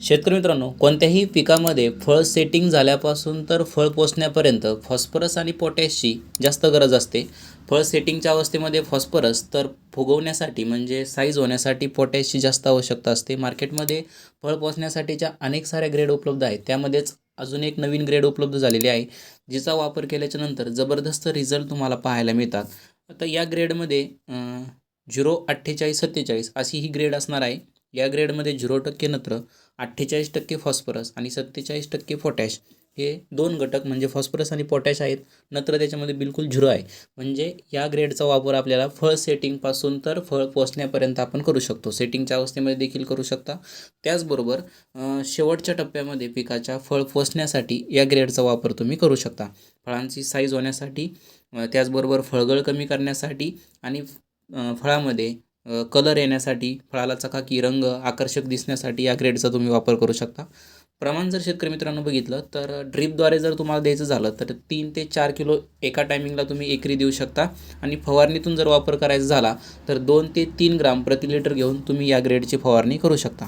शेतकरी मित्रांनो कोणत्याही पिकामध्ये फळ सेटिंग झाल्यापासून तर फळ पोचण्यापर्यंत फॉस्फरस आणि पोटॅशची जास्त गरज असते. फळ सेटिंगच्या अवस्थेमध्ये फॉस्फरस तर फुगवण्यासाठी म्हणजे साईज होण्यासाठी पोटॅशची जास्त आवश्यकता असते. मार्केटमध्ये फळ पोचण्यासाठीच्या अनेक साऱ्या ग्रेड उपलब्ध आहेत. त्यामध्येच अजून एक नवीन ग्रेड उपलब्ध झालेली आहे जिचा वापर केल्याच्यानंतर जबरदस्त रिझल्ट तुम्हाला पाहायला मिळतात. आता या ग्रेडमध्ये झिरो अठ्ठेचाळीस सत्तेचाळीस अशी ही ग्रेड असणार आहे. या ग्रेडमध्ये झिरो टक्के नत्र अठ्ठेचाळीस टक्के फॉस्फरस आणि सत्तेचाळीस टक्के पोटॅश हे दोन घटक म्हणजे फॉस्फरस आणि पोटॅश आहेत. नत्र त्याच्यामध्ये बिलकुल झिरो आहे. म्हणजे या ग्रेडचा वापर आपल्याला फळ सेटिंगपासून तर फळ पोचण्यापर्यंत आपण करू शकतो. सेटिंगच्या अवस्थेमध्ये देखील करू शकता. त्याचबरोबर शेवटच्या टप्प्यामध्ये पिकाच्या फळ पोचण्यासाठी या ग्रेडचा वापर तुम्ही करू शकता. फळांची साईज होण्यासाठी त्याचबरोबर फळगळ कमी करण्यासाठी आणि फळामध्ये कलर येण्यासाठी फळाला चकाकी रंग आकर्षक दिसण्यासाठी या ग्रेडचा तुम्ही वापर करू शकता. प्रमाण जर शेतकरी मित्रांनो बघितलं तर ड्रीपद्वारे जर तुम्हाला द्यायचं झालं तर तीन ते चार किलो एका टायमिंगला तुम्ही एकरी देऊ शकता. आणि फवारणीतून जर वापर करायचा झाला तर दोन ते तीन ग्राम प्रति लिटर घेऊन तुम्ही या ग्रेडची फवारणी करू शकता.